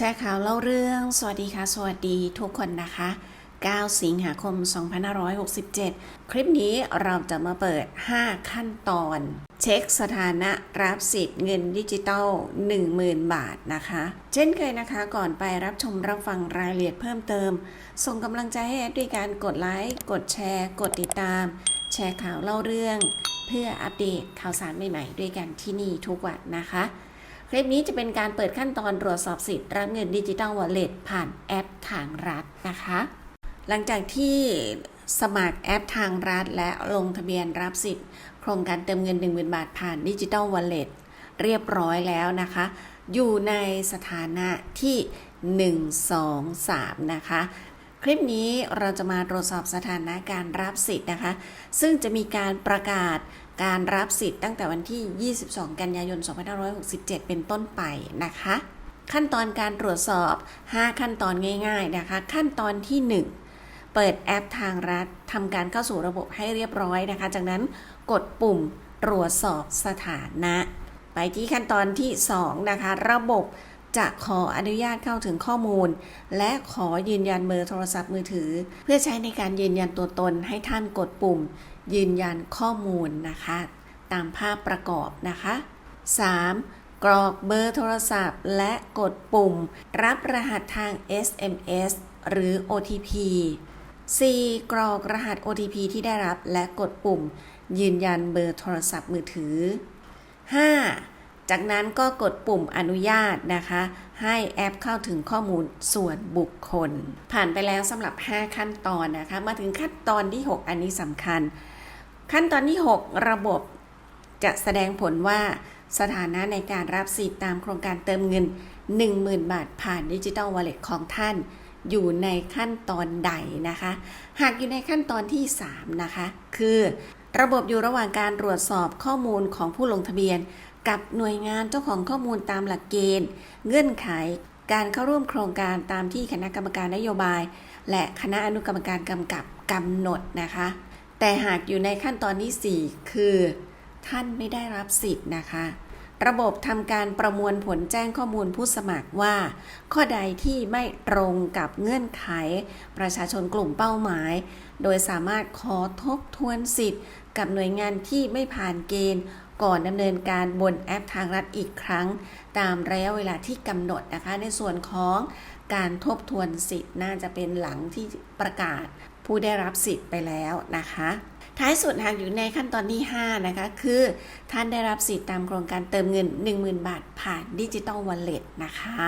ชร์ข่าวเล่าเรื่อง สวัสดีค่ะ สวัสดีทุกคนนะคะ 9 สิงหาคม 2567 คลิปนี้เราจะมาเปิด 5 ขั้นตอน เช็คสถานะรับสิทธิ์เงินดิจิตอล10,000 บาทนะคะ เช่นเคยนะคะก่อนไปรับชมรับฟังรายละเอียดเพิ่มเติม ส่งกำลังใจให้แอดด้วยการกดไลค์ กดแชร์ กดติดตาม แชร์ข่าวเล่าเรื่อง เพื่ออัปเดตข่าวสารใหม่ๆ ด้วยกันที่นี่ทุกวันนะคะ คลิปนี้จะเป็นการเปิดขั้นตอนตรวจสอบสิทธิ์รับเงินดิจิตอลวอลเล็ตผ่านแอปทางรัฐนะคะ หลังจากที่สมัครแอปทางรัฐและลงทะเบียนรับสิทธิ์ โครงการเติมเงิน 1 0,000 บาทผ่านดิจิตอลวอลเล็ตเรียบร้อยแล้วนะคะ อยู่ในสถานะที่ 1 2 3 นะคะ คลิปนี้เราจะมาตรวจสอบสถานะการรับสิทธิ์นะคะ ซึ่งจะมีการประกาศการรับสิทธิ์ตั้งแต่วันที่ 22 กันยายน 2567 เป็นต้นไปนะคะ ขั้นตอนการตรวจสอบ 5 ขั้นตอนง่าย ๆนะคะ ขั้นตอนที่ 1เปิดแอปทางรัฐทำการเข้าสู่ระบบให้เรียบร้อยนะคะ จากนั้นกดปุ่มตรวจสอบสถานะ ไปที่ขั้นตอนที่ 2 นะคะ ระบบ จะขออนุญาตเข้าถึงข้อมูล และขอยืนยันเบอร์โทรศัพท์มือถือ เพื่อใช้ในการยืนยันตัวตนให้ท่านกดปุ่ม ยืนยันข้อมูลนะคะ ตามภาพประกอบนะคะ 3. กรอกเบอร์โทรศัพท์ และกดปุ่ม รับรหัสทาง SMS หรือ OTP 4. กรอกรหัส OTP ที่ได้รับและกดปุ่ม ยืนยันเบอร์โทรศัพท์มือถือ 5. จากนั้นก็กดปุ่มอนุญาตนะคะ ให้แอปเข้าถึงข้อมูลส่วนบุคคล ผ่านไปแล้วสำหรับ 5 ขั้นตอนนะคะ มาถึงขั้นตอนที่ 6 อันนี้สำคัญ ขั้นตอนที่ 6 ระบบจะแสดงผลว่าสถานะในการรับสิทธิ์ตามโครงการเติมเงิน 10,000 บาทผ่านดิจิ t a ลวอลเล็ตของท่าน อยู่ในขั้นตอนใดนะคะ หากอยู่ในขั้นตอนที่ 3 นะคะ คือ ระบบอยู่ระหว่างการตรวจสอบข้อมูลของผู้ลงทะเบียน กับหน่วยงานเจ้าของข้อมูลตามหลักเกณฑ์ เงื่อนไข การเข้าร่วมโครงการตามที่คณะกรรมการนโยบาย และคณะอนุกรรมการกำกับกำหนดนะคะ แต่หากอยู่ในขั้นตอนที่ 4 คือ ท่านไม่ได้รับสิทธิ์นะคะ ระบบทำการประมวลผลแจ้งข้อมูลผู้สมัครว่า ข้อใดที่ไม่ตรงกับเงื่อนไข ประชาชนกลุ่มเป้าหมาย โดยสามารถขอทบทวนสิทธิ์ กับหน่วยงานที่ไม่ผ่านเกณฑ์ ก่อนดำเนินการบนแอปทางรัฐอีกครั้ง ตามระยะเวลาที่กำหนดนะคะ ในส่วนของการทบทวนสิทธิ์น่าจะเป็นหลังที่ประกาศผู้ได้รับสิทธิ์ไปแล้วนะคะ ท้ายสุดหากอยู่ในขั้นตอนที่ 5 นะคะ คือท่านได้รับสิทธิ์ตามโครงการเติมเงิน 10,000 บาท ผ่านดิจิตอลวอลเล็ตนะคะ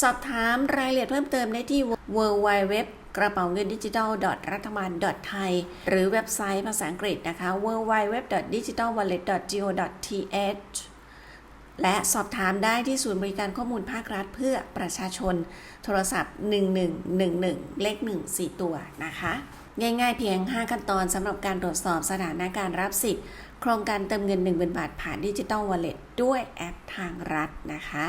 สอบถามรายละเอียดเพิ่มเติมได้ที่ w w w กระเป๋าเงินดิจิทัลรัฐบาลไทยหรือเว็บไซต์ภาษาอังกฤษนะคะ w w w d i g i t a l w a l l e t go th และสอบถามได้ที่ศูนย์บริการข้อมูลภาครัฐเพื่อประชาชน โทรศัพท์ 1111 เลข 1 4 ตัวนะคะ ง่ายๆเพียง 5 ขั้นตอนสำหรับการตรวจสอบสถานะการรับสิทธิ์ โครงการเติมเงิน1 0,000บาทผ่านดิจิตอลวอลเล็ตด้วยแอปทางรัฐนะคะ